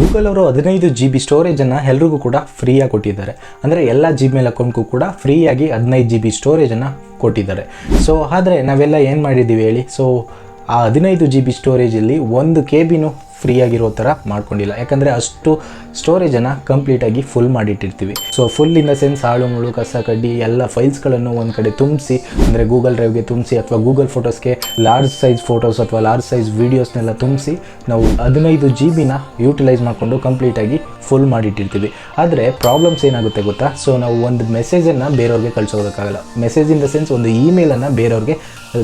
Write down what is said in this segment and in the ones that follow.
Google ಅವರು ಹದಿನೈದು G B ಸ್ಟೋರೇಜನ್ನು ಎಲ್ರಿಗೂ ಕೂಡ ಫ್ರೀಯಾಗಿ ಕೊಟ್ಟಿದ್ದಾರೆ. ಅಂದರೆ ಎಲ್ಲ ಜಿಮೇಲ್ ಅಕೌಂಟ್ಗೂ ಕೂಡ ಫ್ರೀಯಾಗಿ ಹದಿನೈದು ಜಿ ಬಿ ಸ್ಟೋರೇಜನ್ನು ಕೊಟ್ಟಿದ್ದಾರೆ. ಸೊ ಆದರೆ ನಾವೆಲ್ಲ ಏನು ಮಾಡಿದ್ದೀವಿ ಹೇಳಿ? ಸೊ ಆ ಹದಿನೈದು ಜಿ ಬಿ ಸ್ಟೋರೇಜಲ್ಲಿ ಒಂದು ಕೆ ಬಿನೂ ಫ್ರೀಯಾಗಿರೋ ಥರ ಮಾಡ್ಕೊಂಡಿಲ್ಲ. ಯಾಕಂದರೆ ಅಷ್ಟು ಸ್ಟೋರೇಜನ್ನು ಕಂಪ್ಲೀಟಾಗಿ full ಮಾಡಿಟ್ಟಿರ್ತೀವಿ. So full in the sense ಹಾಳು ಮುಳು ಕಸ, ಕಡ್ಡಿ ಎಲ್ಲ ಫೈಲ್ಸ್ಗಳನ್ನು ಒಂದು ಕಡೆ ತುಂಬಿಸಿ, ಅಂದರೆ ಗೂಗಲ್ ಡ್ರೈವ್ಗೆ ತುಂಬಿಸಿ ಅಥವಾ ಗೂಗಲ್ ಫೋಟೋಸ್ಗೆ ಲಾರ್ಜ್ ಸೈಜ್ ಫೋಟೋಸ್ ಅಥವಾ ಲಾರ್ಜ್ ಸೈಜ್ ವೀಡಿಯೋಸ್ನೆಲ್ಲ ತುಂಬಿಸಿ ನಾವು ಹದಿನೈದು ಜಿ ಬಿನ ಯೂಟಿಲೈಸ್ ಮಾಡಿಕೊಂಡು ಕಂಪ್ಲೀಟಾಗಿ ಫುಲ್ ಮಾಡಿಟ್ಟಿರ್ತೀವಿ. ಆದರೆ ಪ್ರಾಬ್ಲಮ್ಸ್ ಏನಾಗುತ್ತೆ ಗೊತ್ತಾ? ಸೊ ನಾವು ಒಂದು ಮೆಸೇಜನ್ನು ಬೇರೆಯವ್ರಿಗೆ ಕಳಿಸೋದಕ್ಕಾಗಲ್ಲ. ಮೆಸೇಜ್ ಇನ್ ದ ಸೆನ್ಸ್ ಒಂದು ಇಮೇಲನ್ನು ಬೇರೆಯವ್ರಿಗೆ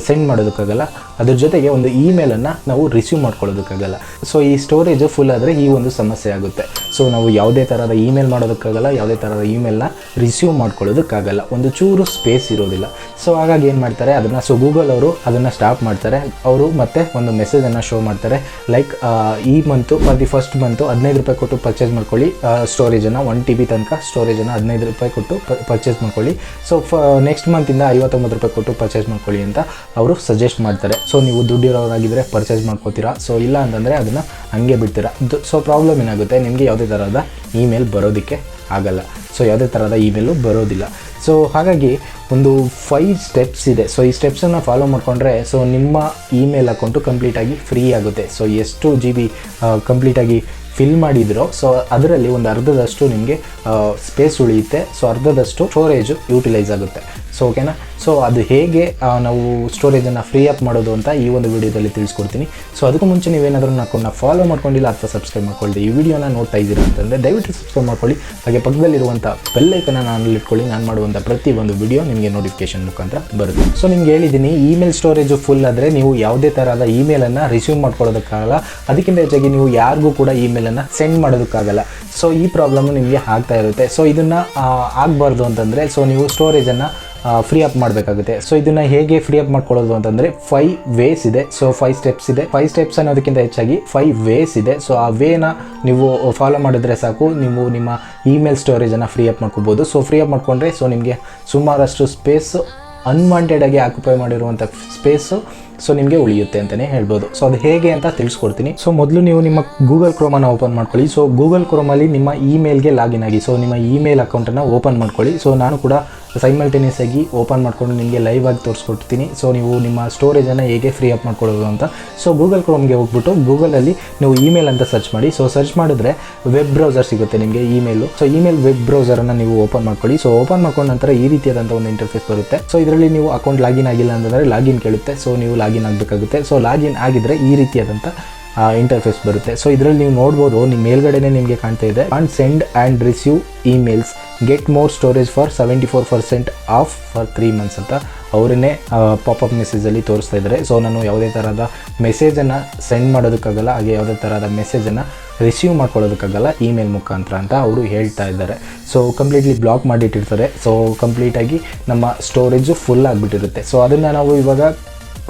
ಸೆಂಡ್ ಮಾಡೋದಕ್ಕಾಗಲ್ಲ. ಅದ್ರ ಜೊತೆಗೆ ಒಂದು ಇಮೇಲನ್ನು ನಾವು ರಿಸೀವ್ ಮಾಡ್ಕೊಳ್ಳೋದಕ್ಕಾಗಲ್ಲ. ಸೊ ಈ ಸ್ಟೋರೇಜ್ ಫುಲ್ ಆದರೆ ಈ ಒಂದು ಸಮಸ್ಯೆ ಆಗುತ್ತೆ. ಸೊ ನಾವು ಯಾವುದೇ ಥರದ ಇಮೇಲ್ ಮಾಡೋದಕ್ಕಾಗಲ್ಲ, ಯಾವುದೇ ಥರದ ಇಮೇಲ್ನ ರಿಸೀವ್ ಮಾಡ್ಕೊಳ್ಳೋದಕ್ಕಾಗಲ್ಲ. ಒಂದು ಚೂರು ಸ್ಪೇಸ್ ಇರೋದಿಲ್ಲ. ಸೊ ಹಾಗಾಗಿ ಏನು ಮಾಡ್ತಾರೆ, ಅದನ್ನು ಸೊ ಗೂಗಲ್ ಅವರು ಅದನ್ನು ಸ್ಟಾಪ್ ಮಾಡ್ತಾರೆ. ಅವರು ಮತ್ತೆ ಒಂದು ಮೆಸೇಜನ್ನು ಶೋ ಮಾಡ್ತಾರೆ. ಲೈಕ್ ಈ month for the first month ಹದಿನೈದು ರೂಪಾಯಿ ಕೊಟ್ಟು ಪರ್ಚೇಸ್ ಮಾಡ್ಕೊಳ್ಳಿ. ಸ್ಟೋರೇಜನ್ನು ಒನ್ ಟಿ ಬಿ ತನಕ ಸ್ಟೋರೇಜನ್ನು ಹದಿನೈದು ರೂಪಾಯಿ ಕೊಟ್ಟು ಪರ್ಚೇಸ್ ಮಾಡ್ಕೊಳ್ಳಿ. ಸೊ ಫ ನೆಕ್ಸ್ಟ್ ಮಂತಿಂದ ಐವತ್ತೊಂಬತ್ತು ರೂಪಾಯಿ ಕೊಟ್ಟು ಪರ್ಚೇಸ್ ಮಾಡ್ಕೊಳ್ಳಿ ಅಂತ ಅವರು ಸಜೆಸ್ಟ್ ಮಾಡ್ತಾರೆ. ಸೊ ನೀವು ದುಡ್ಡಿರೋರಾಗಿದ್ದರೆ ಪರ್ಚೇಸ್ ಮಾಡ್ಕೋತೀರಾ? ಸೊ ಇಲ್ಲ ಅಂತಂದರೆ ಅದನ್ನು ಹಂಗೆ ಬಿಡ್ತೀರಾ? ಸೊ ಪ್ರಾಬ್ಲಮ್ ಏನಾಗುತ್ತೆ? ನಿಮಗೆ ಯಾವುದೇ ಥರದ ಇಮೇಲ್ ಬರೋದಕ್ಕೆ ಆಗಲ್ಲ. ಸೊ ಯಾವುದೇ ಥರದ ಇಮೇಲು ಬರೋದಿಲ್ಲ. ಸೊ ಹಾಗಾಗಿ ಒಂದು ಫೈವ್ ಸ್ಟೆಪ್ಸ್ ಇದೆ. ಸೊ ಈ ಸ್ಟೆಪ್ಸನ್ನು ಫಾಲೋ ಮಾಡಿಕೊಂಡ್ರೆ ಸೊ ನಿಮ್ಮ ಇಮೇಲ್ ಅಕೌಂಟು ಕಂಪ್ಲೀಟಾಗಿ ಫ್ರೀ ಆಗುತ್ತೆ. ಸೊ ಎಷ್ಟು ಜಿ ಬಿ ಕಂಪ್ಲೀಟಾಗಿ ಫಿಲ್ ಮಾಡಿದ್ರೋ ಸೊ ಅದರಲ್ಲಿ ಒಂದು ಅರ್ಧದಷ್ಟು ನಿಮಗೆ ಸ್ಪೇಸ್ ಉಳಿಯುತ್ತೆ. ಸೊ ಅರ್ಧದಷ್ಟು ಸ್ಟೋರೇಜು ಯೂಟಿಲೈಸ್ ಆಗುತ್ತೆ. ಸೊ ಓಕೆನಾ ಸೊ ಅದು ಹೇಗೆ ನಾವು ಸ್ಟೋರೇಜನ್ನು ಫ್ರೀ ಅಪ್ ಮಾಡೋದು ಅಂತ ಈ ಒಂದು ವಿಡಿಯೋದಲ್ಲಿ ತಿಳಿಸ್ಕೊಡ್ತೀನಿ. ಸೊ ಅದಕ್ಕೂ ಮುಂಚೆ ನೀವೇನಾದರೂ ಅಕೌಂಟ್ನ ಫಾಲೋ ಮಾಡ್ಕೊಂಡಿಲ್ಲ ಅಥವಾ ಸಬ್ಸ್ಕ್ರೈಬ್ ಮಾಡ್ಕೊಳ್ಳಿ ಈ ವಿಡಿಯೋನ ನೋಡ್ತಾ ಇದ್ದೀರಿ ಅಂತಂದರೆ ದಯವಿಟ್ಟು ಸಬ್ಸ್ಕ್ರೈಬ್ ಮಾಡ್ಕೊಳ್ಳಿ. ಹಾಗೆ ಪಕ್ಕದಲ್ಲಿರುವಂಥ ಬೆಲ್ಲೈಕನ ನಾನು ಇಟ್ಕೊಳ್ಳಿ. ನಾನು ಮಾಡುವಂಥ ಪ್ರತಿ ಒಂದು ವಿಡಿಯೋ ನಿಮಗೆ ನೋಟಿಫಿಕೇಶನ್ ಮುಖಾಂತರ ಬರುತ್ತೆ. ಸೊ ನಿಮ್ಗೆ ಹೇಳಿದ್ದೀನಿ ಇಮೇಲ್ ಸ್ಟೋರೇಜು ಫುಲ್ ಆದರೆ ನೀವು ಯಾವುದೇ ಥರದ ಇಮೇಲನ್ನು ರಿಸೀವ್ ಮಾಡ್ಕೊಳ್ಳೋದಕ್ಕಾಗಲ್ಲ. ಅದಕ್ಕಿಂತ ಹೆಚ್ಚಾಗಿ ನೀವು ಯಾರಿಗೂ ಕೂಡ ಇಮೇಲನ್ನು ಸೆಂಡ್ ಮಾಡೋದಕ್ಕಾಗಲ್ಲ. ಸೊ ಈ ಪ್ರಾಬ್ಲಮ್ ನಿಮಗೆ ಆಗ್ತಾ ಇರುತ್ತೆ. ಸೊ ಇದನ್ನು ಆಗಬಾರ್ದು ಅಂತಂದರೆ ಸೊ ನೀವು ಸ್ಟೋರೇಜನ್ನು ಫ್ರೀ ಅಪ್ ಮಾಡಬೇಕಾಗುತ್ತೆ. ಸೊ ಇದನ್ನು ಹೇಗೆ ಫ್ರೀ ಅಪ್ ಮಾಡ್ಕೊಳ್ಳೋದು ಅಂತಂದರೆ ಫೈವ್ ವೇಸ್ ಇದೆ. ಸೊ ಫೈವ್ ಸ್ಟೆಪ್ಸ್ ಇದೆ. ಫೈವ್ ಸ್ಟೆಪ್ಸ್ ಅನ್ನೋದಕ್ಕಿಂತ ಹೆಚ್ಚಾಗಿ ಫೈವ್ ವೇಸ್ ಇದೆ. ಸೊ ಆ ವೇನ ನೀವು ಫಾಲೋ ಮಾಡಿದ್ರೆ ಸಾಕು. ನೀವು ನಿಮ್ಮ ಇಮೇಲ್ ಸ್ಟೋರೇಜನ್ನು ಫ್ರೀ ಅಪ್ ಮಾಡ್ಕೋಬೋದು. ಸೊ ಫ್ರೀ ಅಪ್ ಮಾಡ್ಕೊಂಡ್ರೆ ಸೊ ನಿಮಗೆ ಸುಮಾರಷ್ಟು ಸ್ಪೇಸ್ ಅನ್ವಾಂಟೆಡ್ ಆಗಿ ಆಕ್ಯುಪೈ ಮಾಡಿರುವಂಥ ಸ್ಪೇಸು ಸೊ ನಿಮಗೆ ಉಳಿಯುತ್ತೆ ಅಂತಲೇ ಹೇಳ್ಬೋದು. ಸೊ ಅದು ಹೇಗೆ ಅಂತ ತಿಳಿಸ್ಕೊಡ್ತೀನಿ. ಸೊ ಮೊದಲು ನೀವು ನಿಮ್ಮ ಗೂಗಲ್ ಕ್ರೋಮನ್ನು ಓಪನ್ ಮಾಡ್ಕೊಳ್ಳಿ. ಸೊ ಗೂಗಲ್ ಕ್ರೋಮಲ್ಲಿ ನಿಮ್ಮ ಇಮೇಲ್ಗೆ ಲಾಗಿನ್ ಆಗಿ ಸೊ ನಿಮ್ಮ ಇಮೇಲ್ ಅಕೌಂಟನ್ನು ಓಪನ್ ಮಾಡ್ಕೊಳ್ಳಿ. ಸೊ ನಾನು ಕೂಡ ಸೈಮಲ್ಟೇನಿಯಸ್ ಆಗಿ ಓಪನ್ ಮಾಡ್ಕೊಂಡು ನಿಮಗೆ ಲೈವ್ ಆಗಿ ತೋರಿಸ್ಕೊಡ್ತೀನಿ. ಸೊ ನೀವು ನಿಮ್ಮ ಸ್ಟೋರೇಜನ್ನು ಹೇಗೆ ಫ್ರೀ ಅಪ್ ಮಾಡ್ಕೊಳ್ಳೋದು ಅಂತ. ಸೊ ಗೂಗಲ್ ಕ್ರೋಮ್ಗೆ ಹೋಗ್ಬಿಟ್ಟು ಗೂಗಲಲ್ಲಿ ನೀವು ಇಮೇಲ್ ಅಂತ ಸರ್ಚ್ ಮಾಡಿ. ಸೊ ಸರ್ಚ್ ಮಾಡಿದ್ರೆ ವೆಬ್ ಬ್ರೌಸರ್ ಸಿಗುತ್ತೆ ನಿಮಗೆ ಇಮೇಲು ಸೊ ಇಮೇಲ್ ವೆಬ್ ಬ್ರೌಸರನ್ನು ನೀವು ಓಪನ್ ಮಾಡ್ಕೊಳ್ಳಿ. ಸೊ ಓಪನ್ ಮಾಡ್ಕೊಂಡ ನಂತರ ಈ ರೀತಿಯಾದಂಥ ಒಂದು ಇಂಟರ್ಫೇಸ್ ಬರುತ್ತೆ. ಸೊ ಇದರಲ್ಲಿ ನೀವು ಅಕೌಂಟ್ ಲಾಗಿನ್ ಆಗಿಲ್ಲ ಅಂತಂದರೆ ಲಾಗಿನ್ ಕೇಳುತ್ತೆ. ಸೊ ನೀವು ಆಗಬೇಕಾಗುತ್ತೆ. ಸೊ ಲಾಗಿನ್ ಆಗಿದ್ರೆ ಈ ರೀತಿಯಾದಂಥ ಇಂಟರ್ಫೇಸ್ ಬರುತ್ತೆ. ಸೊ ಇದರಲ್ಲಿ ನೀವು ನೋಡ್ಬೋದು ನಿಮ್ಮ ಮೇಲ್ಗಡೆನೇ ನಿಮಗೆ ಕಾಣ್ತಾ ಇದೆ. On send and receive emails get more storage for seventy four percent off for three months ಅಂತ ಅವರನ್ನೇ ಪಾಪಪ್ ಮೆಸೇಜಲ್ಲಿ ತೋರಿಸ್ತಾ ಇದ್ದಾರೆ. ಸೊ ನಾನು ಯಾವುದೇ ಥರದ ಮೆಸೇಜನ್ನು ಸೆಂಡ್ ಮಾಡೋದಕ್ಕಾಗಲ್ಲ, ಹಾಗೆ ಯಾವುದೇ ಥರದ ಮೆಸೇಜನ್ನು ರಿಸೀವ್ ಮಾಡ್ಕೊಳ್ಳೋದಕ್ಕಾಗಲ್ಲ ಇಮೇಲ್ ಮುಖಾಂತರ ಅಂತ ಅವರು ಹೇಳ್ತಾ ಇದ್ದಾರೆ. ಸೊ ಕಂಪ್ಲೀಟ್ಲಿ ಬ್ಲಾಕ್ ಮಾಡಿಟ್ಟಿರ್ತಾರೆ. ಸೊ ಕಂಪ್ಲೀಟಾಗಿ ನಮ್ಮ ಸ್ಟೋರೇಜು ಫುಲ್ ಆಗಿಬಿಟ್ಟಿರುತ್ತೆ. ಸೊ ಅದನ್ನು ನಾವು ಇವಾಗ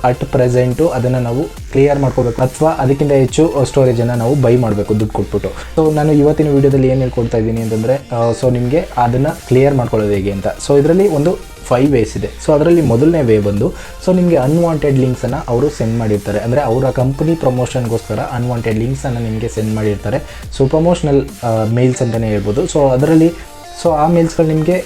ಅಟ್ ಪ್ರೆಸೆಂಟು ಅದನ್ನು ನಾವು ಕ್ಲಿಯರ್ ಮಾಡ್ಕೋಬೇಕು. ಅಥವಾ ಅದಕ್ಕಿಂತ ಹೆಚ್ಚು ಸ್ಟೋರೇಜನ್ನು ನಾವು ಬೈ ಮಾಡಬೇಕು, ದುಡ್ಡು ಕೊಟ್ಬಿಟ್ಟು. ಸೊ ನಾನು ಇವತ್ತಿನ ವೀಡಿಯೋದಲ್ಲಿ ಏನು ಹೇಳ್ಕೊಡ್ತಾ ಇದ್ದೀನಿ ಅಂತಂದರೆ ಸೊ ನಿಮಗೆ ಅದನ್ನು ಕ್ಲಿಯರ್ ಮಾಡ್ಕೊಳ್ಳೋದು ಹೇಗೆ ಅಂತ. ಸೊ ಇದರಲ್ಲಿ ಒಂದು ಫೈವ್ ವೇಸ್ ಇದೆ. ಸೊ ಅದರಲ್ಲಿ ಮೊದಲನೇ ವೇ ಬಂದು ಸೊ ನಿಮಗೆ ಅನ್ವಾಂಟೆಡ್ ಲಿಂಕ್ಸನ್ನು ಅವರು ಸೆಂಡ್ ಮಾಡಿರ್ತಾರೆ. ಅಂದರೆ ಅವರ ಕಂಪ್ನಿ ಪ್ರಮೋಷನ್ಗೋಸ್ಕರ ಅನ್ವಾಂಟೆಡ್ ಲಿಂಕ್ಸನ್ನು ನಿಮಗೆ ಸೆಂಡ್ ಮಾಡಿರ್ತಾರೆ. ಸೊ ಪ್ರಮೋಷನಲ್ ಮೇಲ್ಸ್ ಅಂತಲೇ ಹೇಳ್ಬೋದು. ಸೊ ಅದರಲ್ಲಿ ಸೊ ಆ ಮೇಲ್ಸ್ಗಳು ನಿಮಗೆ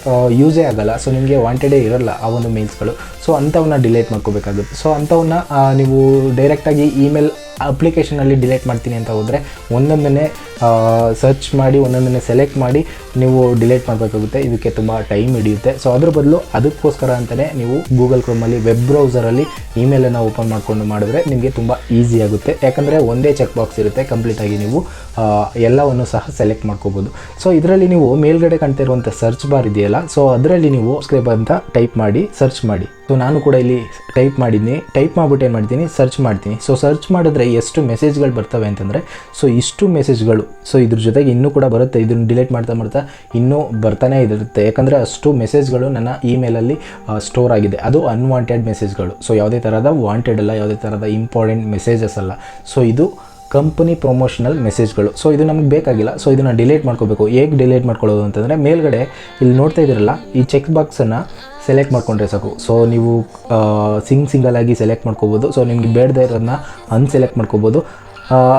ಯೂಸೇ ಆಗಲ್ಲ. ಸೊ ನಿಮಗೆ ವಾಂಟೆಡೇ ಇರಲ್ಲ ಆ ಒಂದು ಮೇಲ್ಸ್ಗಳು ಸೊ ಅಂಥವನ್ನ ಡಿಲೀಟ್ ಮಾಡ್ಕೋಬೇಕಾಗುತ್ತೆ. ಸೊ ಅಂಥವನ್ನ ನೀವು ಡೈರೆಕ್ಟಾಗಿ ಇಮೇಲ್ ಅಪ್ಲಿಕೇಶನಲ್ಲಿ ಡಿಲೀಟ್ ಮಾಡ್ತೀನಿ ಅಂತ ಹೋದರೆ, ಒಂದೊಂದನ್ನೇ ಸರ್ಚ್ ಮಾಡಿ, ಒಂದೊಂದನ್ನೇ ಸೆಲೆಕ್ಟ್ ಮಾಡಿ ನೀವು ಡಿಲೀಟ್ ಮಾಡಬೇಕಾಗುತ್ತೆ. ಇದಕ್ಕೆ ತುಂಬ ಟೈಮ್ ಹಿಡಿಯುತ್ತೆ. ಸೊ ಅದ್ರ ಬದಲು ಅದಕ್ಕೋಸ್ಕರ ಅಂತಲೇ ನೀವು ಗೂಗಲ್ ಕ್ರೋಮಲ್ಲಿ ವೆಬ್ ಬ್ರೌಸರಲ್ಲಿ ಇಮೇಲನ್ನು ಓಪನ್ ಮಾಡಿಕೊಂಡು ಮಾಡಿದ್ರೆ ನಿಮಗೆ ತುಂಬ ಈಸಿ ಆಗುತ್ತೆ. ಯಾಕಂದರೆ ಒಂದೇ ಚೆಕ್ ಬಾಕ್ಸ್ ಇರುತ್ತೆ ಕಂಪ್ಲೀಟಾಗಿ ನೀವು ಎಲ್ಲವನ್ನು ಸಹ ಸೆಲೆಕ್ಟ್ ಮಾಡ್ಕೋಬೋದು. ಸೊ ಇದರಲ್ಲಿ ನೀವು ಮೇಲ್ಗಡೆ ಕಾಣ್ತಾ ಇರುವಂಥ ಸರ್ಚ್ ಬಾರ್ ಇದೆಯಲ್ಲ? ಸೊ ಅದರಲ್ಲಿ ನೀವು ಸಬ್ಸ್ಕ್ರೈಬ್ ಅಂತ ಟೈಪ್ ಮಾಡಿ ಸರ್ಚ್ ಮಾಡಿ. ಸೊ ನಾನು ಕೂಡ ಇಲ್ಲಿ ಟೈಪ್ ಮಾಡಿದ್ದೀನಿ ಟೈಪ್ ಮಾಡ್ಬಿಟ್ಟು ಏನು ಮಾಡ್ತೀನಿ? ಸರ್ಚ್ ಮಾಡ್ತೀನಿ. ಸೊ ಸರ್ಚ್ ಮಾಡಿದ್ರೆ ಎಷ್ಟು ಮೆಸೇಜ್ಗಳು ಬರ್ತವೆ ಅಂತಂದರೆ ಸೊ ಇಷ್ಟು ಮೆಸೇಜ್ಗಳು ಸೊ ಇದ್ರ ಜೊತೆಗೆ ಇನ್ನೂ ಕೂಡ ಬರುತ್ತೆ. ಇದನ್ನು ಡಿಲೀಟ್ ಮಾಡ್ತಾ ಮಾಡ್ತಾ ಇನ್ನೂ ಬರ್ತಾನೆ ಇರುತ್ತೆ. ಯಾಕಂದರೆ ಅಷ್ಟು ಮೆಸೇಜ್ಗಳು ನನ್ನ ಇಮೇಲಲ್ಲಿ ಸ್ಟೋರ್ ಆಗಿದೆ. ಅದು ಅನ್ವಾಂಟೆಡ್ ಮೆಸೇಜ್ಗಳು ಸೊ ಯಾವುದೇ ಥರದ ವಾಂಟೆಡ್ ಅಲ್ಲ, ಯಾವುದೇ ಥರದ ಇಂಪಾರ್ಟೆಂಟ್ ಮೆಸೇಜಸ್ ಅಲ್ಲ. ಸೊ ಇದು ಕಂಪನಿ ಪ್ರಮೋಷನಲ್ ಮೆಸೇಜ್ಗಳು ಸೊ ಇದು ನಮಗೆ ಬೇಕಾಗಿಲ್ಲ. ಸೊ ಇದನ್ನು ಡಿಲೀಟ್ ಮಾಡ್ಕೋಬೇಕು. ಹೇಗೆ ಡಿಲೀಟ್ ಮಾಡ್ಕೊಳ್ಳೋದು ಅಂತಂದರೆ, ಮೇಲ್ಗಡೆ ಇಲ್ಲಿ ನೋಡ್ತಾ ಇದ್ದೀರಲ್ಲ ಈ ಚೆಕ್ ಬಾಕ್ಸನ್ನು ಸೆಲೆಕ್ಟ್ ಮಾಡ್ಕೊಂಡ್ರೆ ಸಾಕು. ಸೊ ನೀವು ಸಿಂಗ್ ಸಿಂಗಲ್ ಆಗಿ ಸೆಲೆಕ್ಟ್ ಮಾಡ್ಕೋಬೋದು. ಸೊ ನಿಮ್ಗೆ ಬೇಡದೇ ಇರೋದನ್ನ ಅನ್ಸೆಲೆಕ್ಟ್ ಮಾಡ್ಕೋಬೋದು.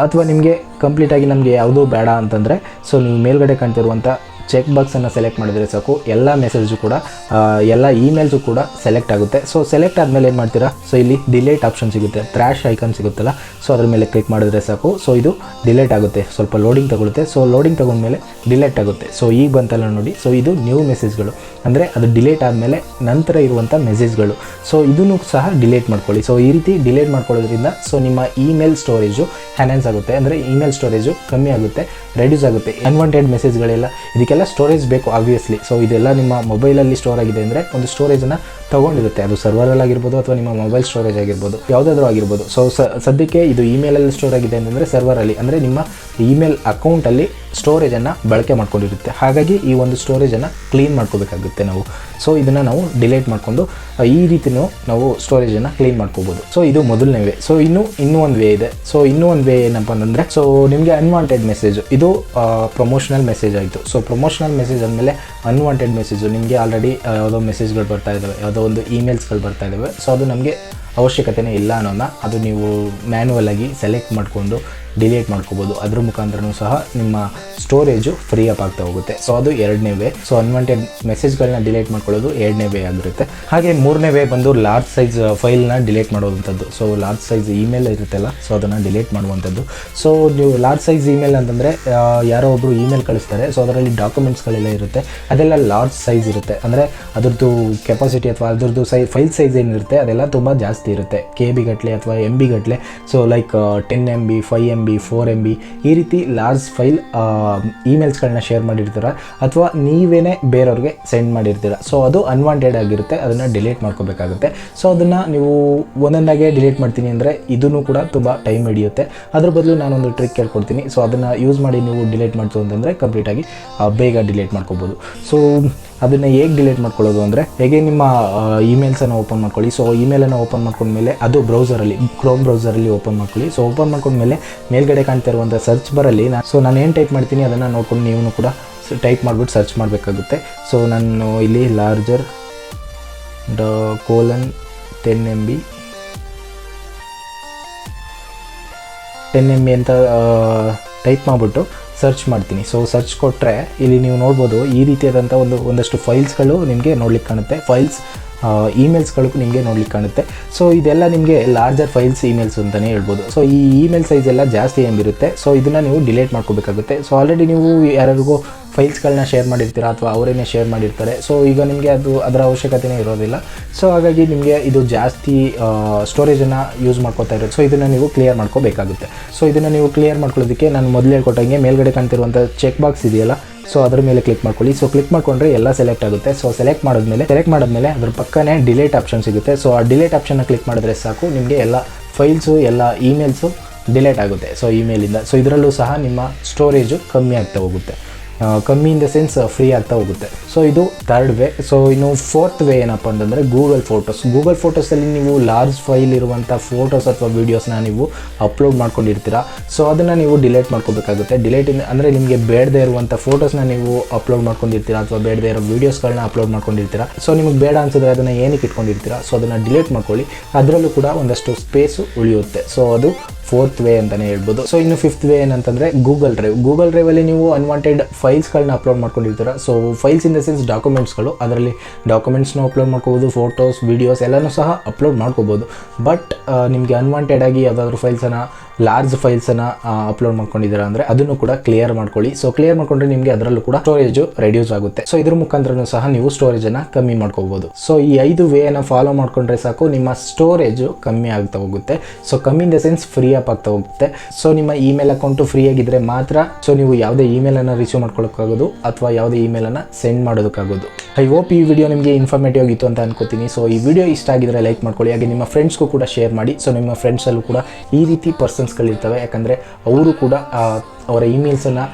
ಅಥವಾ ನಿಮಗೆ ಕಂಪ್ಲೀಟಾಗಿ ನಮಗೆ ಯಾವುದೂ ಬೇಡ ಅಂತಂದರೆ ಸೊ ನೀವು ಮೇಲ್ಗಡೆ ಕಾಣ್ತಿರುವಂಥ ಚೆಕ್ ಬಾಕ್ಸನ್ನು ಸೆಲೆಕ್ಟ್ ಮಾಡಿದರೆ ಸಾಕು. ಎಲ್ಲ ಮೆಸೇಜು ಕೂಡ ಎಲ್ಲ ಇಮೇಲ್ಸು ಕೂಡ ಸೆಲೆಕ್ಟ್ ಆಗುತ್ತೆ. ಸೊ ಸೆಲೆಕ್ಟ್ ಆದಮೇಲೆ ಏನು ಮಾಡ್ತೀರಾ? ಸೊ ಇಲ್ಲಿ ಡಿಲೇಟ್ ಆಪ್ಷನ್ ಸಿಗುತ್ತೆ. ಥ್ರ್ಯಾಶ್ ಐಕಾನ್ ಸಿಗುತ್ತಲ್ಲ ಸೊ ಅದ್ರ ಮೇಲೆ ಕ್ಲಿಕ್ ಮಾಡಿದ್ರೆ ಸಾಕು. ಸೊ ಇದು ಡಿಲೇಟ್ ಆಗುತ್ತೆ. ಸ್ವಲ್ಪ ಲೋಡಿಂಗ್ ತಗೊಳುತ್ತೆ. ಸೊ ಲೋಡಿಂಗ್ ತಗೊಂಡ್ಮೇಲೆ ಡಿಲೇಟ್ ಆಗುತ್ತೆ. ಸೊ ಈಗ ಬಂತಲ್ಲ ನೋಡಿ. ಸೊ ಇದು ನ್ಯೂ ಮೆಸೇಜ್ಗಳು ಅಂದರೆ ಅದು ಡಿಲೇಟ್ ಆದಮೇಲೆ ನಂತರ ಇರುವಂಥ ಮೆಸೇಜ್ಗಳು ಸೊ ಇದನ್ನು ಸಹ ಡಿಲೇಟ್ ಮಾಡ್ಕೊಳ್ಳಿ. ಸೊ ಈ ರೀತಿ ಡಿಲೇಟ್ ಮಾಡ್ಕೊಳ್ಳೋದ್ರಿಂದ ಸೊ ನಿಮ್ಮ ಇಮೇಲ್ ಸ್ಟೋರೇಜು ಹ್ಯಾನೆನ್ಸ್ ಆಗುತ್ತೆ. ಅಂದರೆ ಇಮೇಲ್ ಸ್ಟೋರೇಜು ಕಮ್ಮಿ ಆಗುತ್ತೆ ರೆಡ್ಯೂಸ್ ಆಗುತ್ತೆ. ಅನ್ವಾಂಟೆಡ್ ಮೆಸೇಜ್ಗಳೆಲ್ಲ ಇದಕ್ಕೆಲ್ಲ ಸ್ಟೋರೇಜ್ ಬೇಕು ಆಬ್ವಿಯಸ್ಲಿ ಸೊ ಇದೆಲ್ಲ ನಿಮ್ಮ ಮೊಬೈಲಲ್ಲಿ ಸ್ಟೋರ್ ಆಗಿದೆ ಅಂದರೆ ಒಂದು ಸ್ಟೋರೇಜನ್ನು ತಗೊಂಡಿರುತ್ತೆ. ಅದು ಸರ್ವರಲ್ಲಿ ಆಗಿರ್ಬೋದು ಅಥವಾ ನಿಮ್ಮ ಮೊಬೈಲ್ ಸ್ಟೋರೇಜ್ ಆಗಿರ್ಬೋದು. ಯಾವುದಾದ್ರೂ ಆಗಿರ್ಬೋದು. ಸೊ, ಸದ್ಯಕ್ಕೆ ಇದು ಇಮೇಲಲ್ಲಿ ಸ್ಟೋರ್ ಆಗಿದೆ ಅಂತಂದರೆ ಸರ್ವರಲ್ಲಿ ಅಂದರೆ ನಿಮ್ಮ ಇಮೇಲ್ ಅಕೌಂಟಲ್ಲಿ ಸ್ಟೋರೇಜನ್ನು ಬಳಕೆ ಮಾಡ್ಕೊಂಡಿರುತ್ತೆ. ಹಾಗಾಗಿ ಈ ಒಂದು ಸ್ಟೋರೇಜನ್ನು ಕ್ಲೀನ್ ಮಾಡ್ಕೋಬೇಕಾಗುತ್ತೆ ನಾವು. ಸೊ ಇದನ್ನು ನಾವು ಡಿಲೀಟ್ ಮಾಡಿಕೊಂಡು ಈ ರೀತಿಯೂ ನಾವು ಸ್ಟೋರೇಜನ್ನು ಕ್ಲೀನ್ ಮಾಡ್ಕೋಬೋದು. ಸೊ ಇದು ಮೊದಲನೇ ವೇ ಸೊ ಇನ್ನೂ ಇನ್ನೂ ಒಂದು ವೇ ಇದೆ. ಸೊ ಇನ್ನೂ ಒಂದು ವೇ ಏನಪ್ಪ ಅಂತಂದರೆ ಸೊ ನಿಮಗೆ ಅನ್ವಾಂಟೆಡ್ ಮೆಸೇಜ್ ಇದು ಪ್ರಮೋಷನಲ್ ಮೆಸೇಜ್ ಆಯಿತು. ಸೊ ಪ್ರಮೋಷನಲ್ ಮೆಸೇಜ್ ಅಂದಮೇಲೆ ಅನ್ವಾಂಟೆಡ್ ಮೆಸೇಜು ನಿಮಗೆ ಆಲ್ರೆಡಿ ಯಾವುದೋ ಮೆಸೇಜ್ಗಳು ಬರ್ತಾ ಇದ್ದಾವೆ ಯಾವುದೋ ಒಂದು ಇಮೇಲ್ಸ್ಗಳು ಬರ್ತಾ ಇದ್ದಾವೆ ಸೊ ಅದು ನಮಗೆ ಅವಶ್ಯಕತೆನೇ ಇಲ್ಲ ಅನ್ನೋದನ್ನ ಅದು ನೀವು ಮ್ಯಾನ್ಯಲ್ ಆಗಿ ಸೆಲೆಕ್ಟ್ ಮಾಡಿಕೊಂಡು ಡಿಲೀಟ್ ಮಾಡ್ಕೋಬೋದು. ಅದ್ರ ಮುಖಾಂತರನೂ ಸಹ ನಿಮ್ಮ ಸ್ಟೋರೇಜು ಫ್ರೀ ಅಪ್ ಆಗ್ತಾ ಹೋಗುತ್ತೆ. ಸೊ ಅದು ಎರಡನೇ ವೇ ಸೊ ಅನ್ವಾಂಟೆಡ್ ಮೆಸೇಜ್ಗಳನ್ನ ಡಿಲೀಟ್ ಮಾಡ್ಕೊಳ್ಳೋದು ಎರಡನೇ ವೇ ಆಗಿರುತ್ತೆ. ಹಾಗೆ ಮೂರನೇ ವೇ ಬಂದು ಲಾರ್ಜ್ ಸೈಜ್ ಫೈಲ್ನ ಡಿಲೀಟ್ ಮಾಡುವಂಥದ್ದು ಸೊ ಲಾರ್ಜ್ ಸೈಜ್ ಇಮೇಲ್ ಇರುತ್ತಲ್ಲ ಸೊ ಅದನ್ನು ಡಿಲೀಟ್ ಮಾಡುವಂಥದ್ದು. ಸೊ ನೀವು ಲಾರ್ಜ್ ಸೈಜ್ ಇಮೇಲ್ ಅಂತಂದರೆ ಯಾರೋ ಒಬ್ಬರು ಇಮೇಲ್ ಕಳಿಸ್ತಾರೆ. ಸೊ ಅದರಲ್ಲಿ ಡಾಕ್ಯುಮೆಂಟ್ಸ್ಗಳೆಲ್ಲ ಇರುತ್ತೆ. ಅದೆಲ್ಲ ಲಾರ್ಜ್ ಸೈಜ್ ಇರುತ್ತೆ. ಅಂದರೆ ಅದ್ರದ್ದು ಕೆಪಾಸಿಟಿ ಅಥವಾ ಅದ್ರದ್ದು ಸೈ ಫೈಲ್ ಸೈಜ್ ಏನಿರುತ್ತೆ, ಅದೆಲ್ಲ ತುಂಬ ಜಾಸ್ತಿ ಇರುತ್ತೆ. ಕೆ ಬಿ ಗಟ್ಟಲೆ ಅಥವಾ ಎಂ ಬಿ ಗಟ್ಟಲೆ so like ten M B five M B four M B ಈ ರೀತಿ ಲಾರ್ಜ್ ಫೈಲ್ ಇಮೇಲ್ಸ್ಗಳನ್ನ ಶೇರ್ ಮಾಡಿರ್ತೀರ ಅಥವಾ ನೀವೇನೇ ಬೇರೆಯವ್ರಿಗೆ ಸೆಂಡ್ ಮಾಡಿರ್ತೀರ. ಸೊ ಅದು ಅನ್ವಾಂಟೆಡ್ ಆಗಿರುತ್ತೆ, ಅದನ್ನು ಡಿಲೀಟ್ ಮಾಡ್ಕೋಬೇಕಾಗುತ್ತೆ. ಸೊ ಅದನ್ನು ನೀವು ಒಂದೊಂದಾಗೆ ಡಿಲೀಟ್ ಮಾಡ್ತೀನಿ ಅಂದರೆ ಇದೂ ಕೂಡ ತುಂಬ ಟೈಮ್ ಹಿಡಿಯುತ್ತೆ. ಅದ್ರ ಬದಲು ನಾನೊಂದು ಟ್ರಿಕ್ ಹೇಳ್ಕೊಡ್ತೀನಿ. ಸೊ ಅದನ್ನು ಯೂಸ್ ಮಾಡಿ ನೀವು ಡಿಲೀಟ್ ಮಾಡ್ತು ಅಂತಂದರೆ ಕಂಪ್ಲೀಟಾಗಿ ಬೇಗ ಡಿಲೀಟ್ ಮಾಡ್ಕೋಬೋದು. ಸೊ ಅದನ್ನು ಹೇಗೆ ಡಿಲೀಟ್ ಮಾಡ್ಕೊಳ್ಳೋದು ಅಂದರೆ, ಹೇಗೆ ನಿಮ್ಮ ಇಮೇಲ್ಸನ್ನು ಓಪನ್ ಮಾಡ್ಕೊಳ್ಳಿ. ಸೊ ಇಮೇಲನ್ನು ಓಪನ್ ಮಾಡ್ಕೊಂಡ್ಮೇಲೆ ಅದು ಬ್ರೌಸರಲ್ಲಿ ಕ್ರೋಮ್ ಬ್ರೌಸರಲ್ಲಿ ಓಪನ್ ಮಾಡ್ಕೊಳ್ಳಿ. ಸೊ ಓಪನ್ ಮಾಡ್ಕೊಂಡ್ಮೇಲೆ ಮೇಲ್ಗಡೆ ಕಾಣ್ತಾ ಇರುವಂಥ ಸರ್ಚ್ ಬರಲ್ಲಿ ನಾನು ಸೊ ನಾನು ಏನು ಟೈಪ್ ಮಾಡ್ತೀನಿ ಅದನ್ನು ನೋಡ್ಕೊಂಡು ನೀವು ಕೂಡ ಟೈಪ್ ಮಾಡಿಬಿಟ್ಟು ಸರ್ಚ್ ಮಾಡಬೇಕಾಗುತ್ತೆ. ಸೊ ನಾನು ಇಲ್ಲಿ ಲಾರ್ಜರ್ ಡ colon ten M B ten M B ಅಂತ ಟೈಪ್ ಮಾಡಿಬಿಟ್ಟು ಸರ್ಚ್ ಮಾಡ್ತೀನಿ. ಸೊ ಸರ್ಚ್ ಕೊಟ್ಟರೆ ಇಲ್ಲಿ ನೀವು ನೋಡ್ಬೋದು ಈ ರೀತಿಯಾದಂಥ ಒಂದು ಒಂದಷ್ಟು ಫೈಲ್ಸ್ಗಳು ನಿಮಗೆ ನೋಡ್ಲಿಕ್ಕೆ ಕಾಣುತ್ತೆ. ಫೈಲ್ಸ್ ಇಮೇಲ್ಸ್ಗಳು ನಿಮಗೆ ನೋಡ್ಲಿಕ್ಕೆ ಕಾಣುತ್ತೆ. ಸೊ ಇದೆಲ್ಲ ನಿಮಗೆ ಲಾರ್ಜರ್ ಫೈಲ್ಸ್ ಇಮೇಲ್ಸ್ ಅಂತಲೇ ಹೇಳ್ಬೋದು. ಸೊ ಈ ಇಮೇಲ್ ಸೈಜ್ ಎಲ್ಲ ಜಾಸ್ತಿ ಎಂಬಿರುತ್ತೆ ಸೊ ಇದನ್ನು ನೀವು ಡಿಲೀಟ್ ಮಾಡ್ಕೋಬೇಕಾಗುತ್ತೆ. ಸೊ ಆಲ್ರೆಡಿ ನೀವು ಯಾರಿಗೂ ಫೈಲ್ಸ್ಗಳನ್ನ ಶೇರ್ ಮಾಡಿರ್ತೀರಾ ಅಥವಾ ಅವರೇನೇ ಶೇರ್ ಮಾಡಿರ್ತಾರೆ. ಸೊ ಈಗ ನಿಮಗೆ ಅದು ಅದರ ಅವಶ್ಯಕತೆನೇ ಇರೋದಿಲ್ಲ. ಸೊ ಹಾಗಾಗಿ ನಿಮಗೆ ಇದು ಜಾಸ್ತಿ ಸ್ಟೋರೇಜನ್ನು ಯೂಸ್ ಮಾಡ್ಕೋತಾ ಇರೋದು. ಸೊ ಇದನ್ನು ನೀವು ಕ್ಲಿಯರ್ ಮಾಡ್ಕೋಬೇಕಾಗುತ್ತೆ. ಸೊ ಇದನ್ನು ನೀವು ಕ್ಲಿಯರ್ ಮಾಡ್ಕೊಳ್ಳೋದಕ್ಕೆ ನಾನು ಮೊದಲು ಹೇಳ್ಕೊಟ್ಟಂಗೆ ಮೇಲ್ಗಡೆ ಕಾಣ್ತಿರುವಂಥ ಚೆಕ್ ಬಾಕ್ಸ್ ಇದೆಯಲ್ಲ ಸೊ ಅದ್ರ ಮೇಲೆ ಕ್ಲಿಕ್ ಮಾಡ್ಕೊಳ್ಳಿ. ಸೊ ಕ್ಲಿಕ್ ಮಾಡ್ಕೊಂಡ್ರೆ ಎಲ್ಲ ಸೆಲೆಕ್ಟ್ ಆಗುತ್ತೆ. ಸೊ ಸೆಲೆಕ್ಟ್ ಮಾಡಿದ್ಮೇಲೆ ಸೆಲೆಕ್ಟ್ ಮಾಡಿದ್ಮೇಲೆ ಅದ್ರ ಪಕ್ಕನೇ ಡಿಲೀಟ್ ಆಪ್ಷನ್ ಸಿಗುತ್ತೆ. ಸೊ ಆ ಡಿಲೀಟ್ ಆಪ್ಷನ್ ಕ್ಲಿಕ್ ಮಾಡಿದ್ರೆ ಸಾಕು. ನಿಮಗೆ ಎಲ್ಲ ಫೈಲ್ಸು ಎಲ್ಲ ಇಮೇಲ್ಸು ಡಿಲೀಟ್ ಆಗುತ್ತೆ. ಸೊ ಇಮೇಲಿಂದ ಸೊ ಇದರಲ್ಲೂ ಸಹ ನಿಮ್ಮ ಸ್ಟೋರೇಜು ಕಮ್ಮಿ ಆಗ್ತಾ ಹೋಗುತ್ತೆ. ಕಮ್ಮಿ ಇನ್ ದ ಸೆನ್ಸ್ ಫ್ರೀ ಆಗ್ತಾ ಹೋಗುತ್ತೆ. ಸೊ ಇದು ಥರ್ಡ್ ವೇ ಸೊ ಇನ್ನು ಫೋರ್ತ್ ವೇ ಏನಪ್ಪ ಅಂತಂದರೆ ಗೂಗಲ್ ಫೋಟೋಸ್ ಗೂಗಲ್ ಫೋಟೋಸಲ್ಲಿ ನೀವು ಲಾರ್ಜ್ ಫೈಲ್ ಇರುವಂಥ ಫೋಟೋಸ್ ಅಥವಾ ವೀಡಿಯೋಸ್ನ ನೀವು ಅಪ್ಲೋಡ್ ಮಾಡ್ಕೊಂಡಿರ್ತೀರಾ. ಸೊ ಅದನ್ನು ನೀವು ಡಿಲೀಟ್ ಮಾಡ್ಕೋಬೇಕಾಗುತ್ತೆ. ಡಿಲೀಟ್ ಅಂದರೆ ನಿಮಗೆ ಬೇಡದೇ ಇರುವಂಥ ಫೋಟೋಸ್ನ ನೀವು ಅಪ್ಲೋಡ್ ಮಾಡ್ಕೊಂಡಿರ್ತೀರಾ ಅಥವಾ ಬೇಡದೇ ಇರೋ ವೀಡಿಯೋಸ್ಗಳನ್ನ ಅಪ್ಲೋಡ್ ಮಾಡ್ಕೊಂಡಿರ್ತೀರಾ. ಸೊ ನಿಮಗೆ ಬೇಡ ಅನ್ಸಿದ್ರೆ ಅದನ್ನು ಏನಕ್ಕೆ ಇಟ್ಕೊಂಡಿರ್ತೀರಾ? ಸೊ ಅದನ್ನು ಡಿಲೀಟ್ ಮಾಡ್ಕೊಳ್ಳಿ. ಅದರಲ್ಲೂ ಕೂಡ ಒಂದಷ್ಟು ಸ್ಪೇಸು ಉಳಿಯುತ್ತೆ. ಸೊ ಅದು ಫೋರ್ತ್ ವೇ ಅಂತಲೇ ಹೇಳ್ಬೋದು. ಸೊ ಇನ್ನು ಫಿಫ್ತ್ ವೇ ಏನಂತಂದರೆ ಗೂಗಲ್ ಡ್ರೈವ್ ಗೂಗಲ್ ಡ್ರೈವಲ್ಲಿ ನೀವು ಅನ್ವಾಂಟೆಡ್ ಫೈಲ್ಸ್ಗಳನ್ನ upload ಮಾಡ್ಕೊಂಡಿರ್ತೀರ. So files in the sense ಡಾಕ್ಯುಮೆಂಟ್ಸ್ಗಳು ಅದರಲ್ಲಿ ಡಾಕ್ಯುಮೆಂಟ್ಸ್ನ ಅಪ್ಲೋಡ್ ಮಾಡ್ಕೋಬೋದು ಫೋಟೋಸ್ ವೀಡಿಯೋಸ್ ಎಲ್ಲನೂ ಸಹ ಅಪ್ಲೋಡ್ ಮಾಡ್ಕೋಬೋದು. ಬಟ್ ನಿಮಗೆ ಅನ್ವಾಂಟೆಡ್ ಆಗಿ ಯಾವುದಾದ್ರೂ ಫೈಲ್ಸನ್ನು ಲಾರ್ಜ್ ಫೈಲ್ಸನ್ನು ಅಪ್ಲೋಡ್ ಮಾಡ್ಕೊಂಡಿದ್ದೀರಾ ಅಂದರೆ ಅದನ್ನು ಕೂಡ ಕ್ಲಿಯರ್ ಮಾಡ್ಕೊಳ್ಳಿ. ಸೊ ಕ್ಲಿಯರ್ ಮಾಡ್ಕೊಂಡ್ರೆ ನಿಮಗೆ ಅದರಲ್ಲೂ ಕೂಡ ಸ್ಟೋರೇಜು ರೆಡ್ಯೂಸ್ ಆಗುತ್ತೆ. ಸೊ ಇದ್ರ ಮುಖಾಂತರನೂ ಸಹ ನೀವು ಸ್ಟೋರೇಜನ್ನು ಕಮ್ಮಿ ಮಾಡ್ಕೋಬೋದು. ಸೊ ಈ ಐದು ವೇನ ಫಾಲೋ ಮಾಡ್ಕೊಂಡ್ರೆ ಸಾಕು, ನಿಮ್ಮ ಸ್ಟೋರೇಜು ಕಮ್ಮಿ ಆಗ್ತಾ ಹೋಗುತ್ತೆ. ಸೊ ಕಮ್ಮಿ in the sense free up ಆಗ್ತಾ ಹೋಗುತ್ತೆ. ಸೊ ನಿಮ್ಮ ಇಮೇಲ್ ಅಕೌಂಟು ಫ್ರೀ ಆಗಿದ್ರೆ ಮಾತ್ರ ಸೊ ನೀವು ಯಾವುದೇ ಇಮೇಲನ್ನು ರಿಸೀವ್ ಮಾಡ್ಕೊಳ್ಳೋಕ್ಕಾಗೋದು ಅಥವಾ ಯಾವುದೇ ಇಮೇಲನ್ನು ಸೆಂಡ್ ಮಾಡೋದಕ್ಕಾಗೋದು. ಐ ಹೋಪ್ ಈ ವಿಡಿಯೋ ನಿಮಗೆ ಇನ್ಫಾರ್ಮೇಟಿವ್ ಆಗಿತ್ತು ಅಂತ ಅನ್ಕೋತೀನಿ. ಸೊ ಈ ವಿಡಿಯೋ ಇಷ್ಟ ಆಗಿದ್ರೆ ಲೈಕ್ ಮಾಡ್ಕೊಳ್ಳಿ. ಹಾಗೆ ನಿಮ್ಮ ಫ್ರೆಂಡ್ಸ್ಗೂ ಕೂಡ ಶೇರ್ ಮಾಡಿ. ಸೊ ನಿಮ್ಮ ಫ್ರೆಂಡ್ಸಲ್ಲೂ ಕೂಡ ಈ ರೀತಿ ಪರ್ಸನ್ಸ್ಗಳಿರ್ತವೆ ಯಾಕಂದರೆ ಅವರು ಕೂಡ ಅವರ ಇಮೇಲ್ಸನ್ನು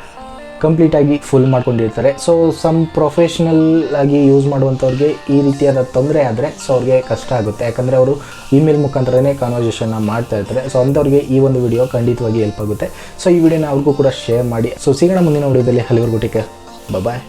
ಕಂಪ್ಲೀಟಾಗಿ ಫುಲ್ ಮಾಡ್ಕೊಂಡಿರ್ತಾರೆ. ಸೊ ಸಮ್ ಪ್ರೊಫೆಷ್ನಲ್ ಆಗಿ ಯೂಸ್ ಮಾಡುವಂಥವ್ರಿಗೆ ಈ ರೀತಿಯಾದ ತೊಂದರೆ ಆದರೆ ಸೊ ಅವ್ರಿಗೆ ಕಷ್ಟ ಆಗುತ್ತೆ. ಯಾಕಂದರೆ ಅವರು ಇಮೇಲ್ ಮುಖಾಂತರನೇ ಕಾನ್ವರ್ಸೇಷನ್ನ ಮಾಡ್ತಾ ಇರ್ತಾರೆ. ಸೊ ಅಂಥವ್ರಿಗೆ ಈ ಒಂದು ವಿಡಿಯೋ ಖಂಡಿತವಾಗಿ ಹೆಲ್ಪ್ ಆಗುತ್ತೆ. ಸೊ ಈ ವಿಡಿಯೋನ ಅವ್ರಿಗೂ ಕೂಡ ಶೇರ್ ಮಾಡಿ. ಸೊ ಸಿಗೋಣ ಮುಂದಿನ ವಿಡಿಯೋದಲ್ಲಿ ಹಲವರು ಟೇಕ್ ಬಾಯ್